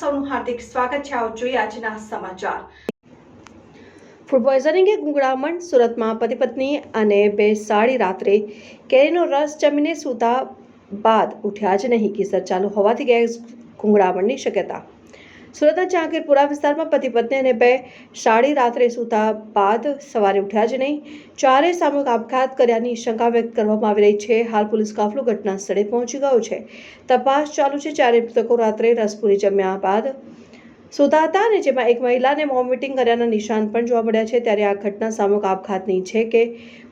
સૌનું હાર્દિક સ્વાગત છે. આવો જોઈએ આજના સમાચાર. ફૂડ પોઈઝનિંગે ગુંગળામણ સુરતમાં પતિ પત્ની અને બે સાડી રાત્રે કેરીનો રસ જમીને સૂતા બાદ ઉઠ્યા જ નહીં. કેસર ચાલુ હોવાથી ગેસ ગુંગળામણની શક્યતા સુરતના ચાંકેરપુરા વિસ્તારમાં પતિ પત્ની અને બે સાડી રાત્રે સૂતા બાદ સવારે ઉઠ્યા જ નહીં. ચારે સામૂહિક આપઘાત કર્યાની શંકા વ્યક્ત કરવામાં આવી રહી છે. હાલ પોલીસ કાફલો ઘટના સ્થળે પહોંચી ગયો છે. તપાસ ચાલુ છે. ચારે મૃતકો રાત્રે રસપુરી જમ્યા બાદ સૂતા હતા અને જેમાં એક મહિલાને વોમિટિંગ કર્યાના નિશાન પણ જોવા મળ્યા છે. ત્યારે આ ઘટના સામૂહિક આપઘાતની છે કે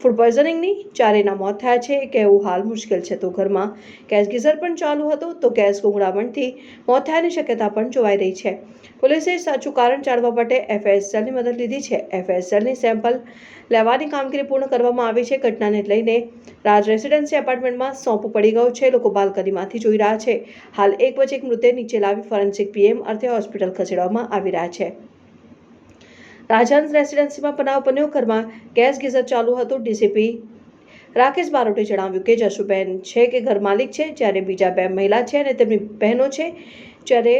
ફૂડ પોઈઝનિંગની ચારેના મોત થયા છે કહેવું હાલ મુશ્કેલ છે. તો ઘરમાં ગેસ ગીઝર પણ ચાલુ હતું તો ગેસ ગુંગળામણથી મોત થયાની શક્યતા પણ જોવાઈ રહી છે. પોલીસે સાચું કારણ જાણવા માટે એફએસએલની મદદ લીધી છે. એફએસએલની સેમ્પલ લેવાની કામગીરી પૂર્ણ કરવામાં આવી છે. ઘટનાને લઈને રાજ રેસિડેન્સી એપાર્ટમેન્ટમાં સોંપ પડી ગયો છે. લોકો બાલ્કનીમાંથી જોઈ રહ્યા છે. હાલ એક પછી એક મૃતદેહ નીચે લાવી ફોરેન્સિક પીએમ અર્થે હોસ્પિટલ ખસેડવામાં આવી રહ્યા છે. રાજહંસ રેસિડેન્સીમાં બનાવ બન્યો. ઘરમાં ગેસ ગીઝર ચાલુ હતું. ડીસીપી રાકેશ બારોટે જણાવ્યું કે જશુબેન છે કે ઘર માલિક છે, જ્યારે બીજા બે મહિલા છે અને તેમની બહેનો છે, જ્યારે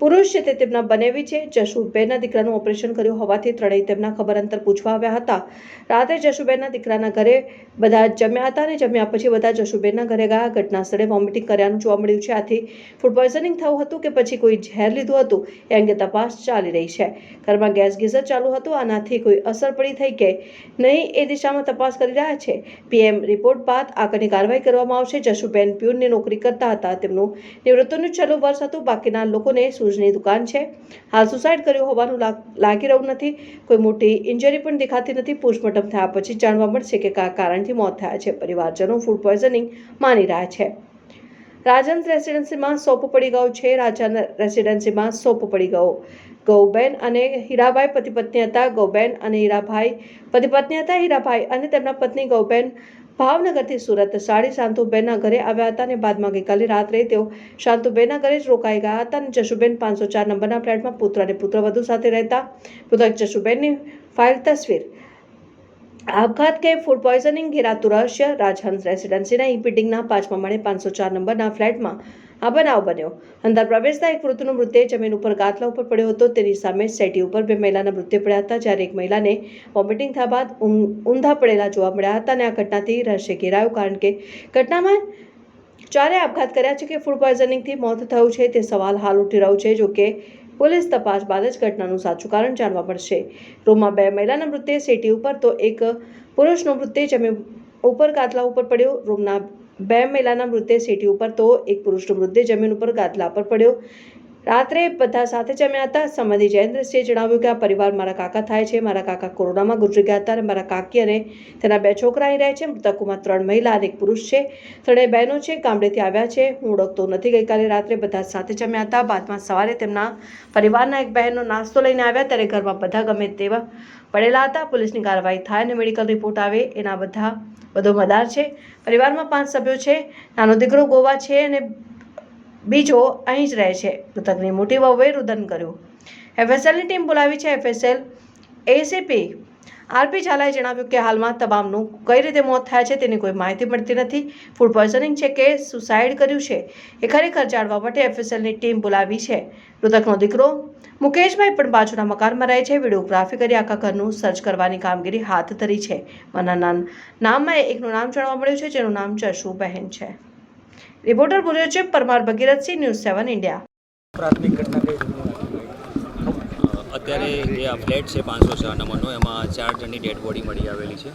પુરુષ છે તે તેમના બનેવી છે. જશુબેનના દીકરાનું ઓપરેશન કર્યું હોવાથી ત્રણેય તેમના ખબર અંતર પૂછવા આવ્યા હતા. રાત્રે જશુબેનના દીકરાના ઘરે બધા જમ્યા હતા અને જમ્યા પછી બધા જશુબેનના ઘરે ગયા. ઘટના સ્થળે વોમિટિંગ કર્યાનું જોવા મળ્યું છે. આથી ફૂડ પોઈઝનિંગ થયું હતું કે પછી કોઈ ઝેર લીધું હતું એ અંગે તપાસ ચાલી રહી છે. ઘરમાં ગેસ ગીઝર ચાલુ હતું. આનાથી કોઈ અસર પડી થઈ કે નહીં એ દિશામાં તપાસ કરી રહ્યા છે. પીએમ રિપોર્ટ બાદ આગળની કાર્યવાહી કરવામાં આવશે. જશુબેન પ્યુનની નોકરી કરતા હતા. તેમનું નિવૃત્તિનું છેલ્લું વર્ષ હતું. બાકીના લોકોને સૂઝની દુકાન છે. હાલ સુસાઇડ કર્યું હોવાનું લાગી રહ્યું નથી. કોઈ મોટી ઇન્જરી પણ દેખાતી નથી. પોસ્ટમોર્ટમ થયા પછી જાણવા મળશે કે કયા કારણથી મોત થયા છે. પરિવારજનો ફૂડ પોઈઝનિંગ માની રહ્યા છે. રાજન રેસિડેન્સીમાં સોપ પડી ગયો છે. રાજન રેસિડેન્સીમાં સોપ પડી ગયો. ગૌબેન અને હીરાભાઈ પતિ પત્ની હતા. ગૌબેન અને હીરાભાઈ પતિ પત્ની હતા, હીરાભાઈ અને તેમના પત્ની ગૌબેન ભાવનગરથી સુરત સાડી શાંતુબેનના ઘરે આવ્યા હતા અને બાદમાં ગઈકાલે રાત્રે તેઓ શાંતુબેનના ઘરે જ રોકાઈ ગયા હતા અને જશુબેન પાંચસો ચાર નંબરના ફ્લેટમાં પુત્ર અને પુત્રવધુ સાથે રહેતા. મૃતક જશુબેનની ફાઇલ તસવીર. આપઘાત કે ફૂડ પોઈઝનિંગ ઘેરાતું રહસ્ય રાજહંસ રેસિડેન્સીના ઈ બિલ્ડિંગના પાંચમા માળે પાંચસો ચાર નંબરના ફ્લેટમાં આ બનાવ બન્યો. અંદર પ્રવેશતા એક વૃદ્ધનો મૃતદેહ જમીન ઉપર ગાથલા ઉપર પડ્યો હતો. તેની સામે સેટી ઉપર બે મહિલાના મૃતદેહ પડ્યા હતા, જ્યારે એક મહિલાને વોમિટિંગ થયા બાદ ઊંધા પડેલા જોવા મળ્યા હતા અને આ ઘટનાથી રહસ્ય ઘેરાયું, કારણ કે ઘટનામાં ચારે આપઘાત કર્યા છે કે ફૂડ પોઈઝનિંગથી મોત થયું છે. તે સવાલ હાલ ઉઠી રહ્યો છે જોકે પોલીસ તપાસ બાદ જ ઘટનાનું સાચું કારણ જાણવા મળશે. રૂમમાં બે મહિલાના મૃતદેહ સેટી ઉપર, તો એક પુરુષનો મૃતદેહ જમીન ઉપર કાતલા ઉપર પડ્યો. રૂમના બે મહિલાના મૃતદેહ સીટી ઉપર તો એક પુરુષનો મૃતદેહ જમીન ઉપર ગાદલા પર પડ્યો. રાત્રે બધા સાથે જમ્યા હતા. સંબંધી જયેન્દ્રસિંહે જણાવ્યું કે આ પરિવાર મારા કાકા થાય છે. મારા કાકા કોરોનામાં ગુજરી ગયા હતા અને મારા કાકી અને તેના બે છોકરા અહીં રહે છે. મૃતકોમાં ત્રણ મહિલા અને એક પુરુષ છે. ત્રણેય બહેનો છે. ગામડેથી આવ્યા છે. હું ઓળખતો નથી. ગઈકાલે રાત્રે બધા સાથે જમ્યા હતા. બાદમાં સવારે તેમના પરિવારના એક બહેનનો નાસ્તો લઈને આવ્યા. ત્યારે ઘરમાં બધા ગમે તેવા પડેલા હતા. પોલીસની કાર્યવાહી થાય અને મેડિકલ રિપોર્ટ આવે એના બધા બધો મદાર છે. પરિવારમાં પાંચ સભ્યો છે. નાનો દીકરો ગોવા છે અને બીજો અહીં જ રહે છે. મૃતકની મોટી વહુએ રુદન કર્યું. એફએસએલની ટીમ બોલાવી છે એફએસએલ એસીપી આરપી ઝાલાએ જણાવ્યું કે હાલમાં તમામનું કઈ રીતે મોત થયા છે તેની કોઈ માહિતી મળતી નથી. ફૂડ પોઈઝનિંગ છે કે સુસાઇડ કર્યું છે એ ખરેખર જાણવા માટે એફએસએલની ટીમ બોલાવી છે. મૃતકનો દીકરો મુકેશભાઈ પણ બાજુના મકાનમાં રહે છે. વિડીયોગ્રાફી કરી આખા ઘરનું સર્ચ કરવાની કામગીરી હાથ ધરી છે. મનાના નામમાં એકનું નામ જાણવા મળ્યું છે જેનું નામ જશુબહેન છે. રિપોર્ટર બોલ્યો છે Parmar Bhagirathsinh news seven India પ્રાથમિક ઘટના અત્યારે જે આ ફ્લેટ છે પાંચસો છ નંબરનો એમાં ચાર જણની ડેડ બોડી મળી આવેલી છે.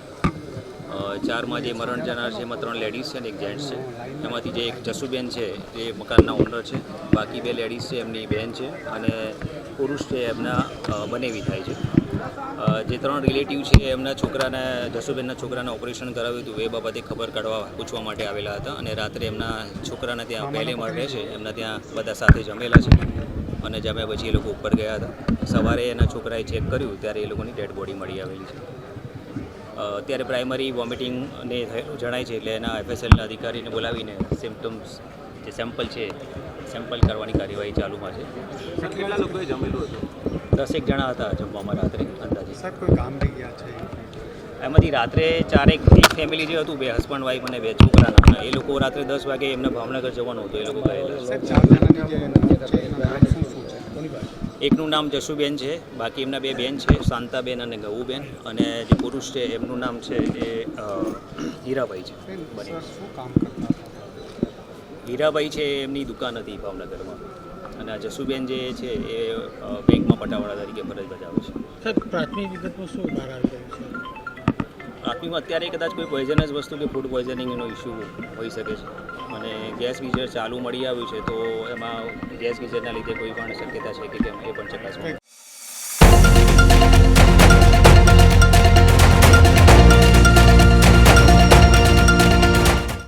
ચારમાં જે મરણ જનાર છે એમાં ત્રણ લેડીઝ છે અને એક જેન્ટ્સ છે. એમાંથી જે એક જસુબેન છે એ મકાનના ઓનર છે. બાકી બે લેડીઝ છે એમની બેન છે અને પુરુષ છે એમના બનેવી થાય છે. જે ત્રણ રિલેટિવ છે એમના છોકરાને જસુબેનના છોકરાને ઓપરેશન કરાવ્યું હતું એ બાબતે ખબર કાઢવા પૂછવા માટે આવેલા હતા અને રાત્રે એમના છોકરાને ત્યાં પહેલે મળે છે એમના ત્યાં બધા સાથે જમેલા છે. અને જમ્યા પછી એ લોકો ઉપર ગયા હતા. સવારે એના છોકરાએ ચેક કર્યું ત્યારે એ લોકોની ડેડ બોડી મળી આવેલી છે. અત્યારે પ્રાઇમરી વોમિટિંગ ને જણાય છે એટલે એના એફએસએલના અધિકારીને બોલાવીને સિમ્પટમ્સ જે સેમ્પલ છે સેમ્પલ કરવાની કાર્યવાહી ચાલુમાં છે. કેટલા લોકોએ જમેલું હતું? દસેક જણા હતા જમવામાં રાત્રે અંદાજે. સાહેબ કોઈ કામ થઈ ગયા છે? એમાંથી રાત્રે ચારેક એક ફેમિલી જે હતું બે હસબન્ડ વાઈફ અને બે છોકરાના એ લોકો રાત્રે દસ વાગે એમને ભાવનગર જવાનું હતું એ લોકો ગયેલા એકનું નામ જશુબેન છે બાકી એમના બે બેન છે શાંતાબેન અને ગૌબેન અને જે પુરુષ છે એમનું નામ છે એ હીરાભાઈ છે. હીરાભાઈ છે એમની દુકાન હતી ભાવનગરમાં. અને આ જશુબેન જે છે એ બેંકમાં પટાવાળા તરીકે ફરજ બજાવે છે. સાહેબ પ્રાથમિક વિગતમાં શું બહાર આવી રહ્યું છે? પ્રાથમિકમાં અત્યારે કદાચ કોઈ પોઈઝનસ વસ્તુ કે ફૂડ પોઈઝનિંગનો ઇસ્યુ હોઈ શકે છે. અને ગેસ ગીઝર ચાલુ મળી આવ્યું છે તો એમાં ગેસ ગીઝરના લીધે કોઈ પણ શક્યતા છે કે કેમ એ પણ ચકાસવા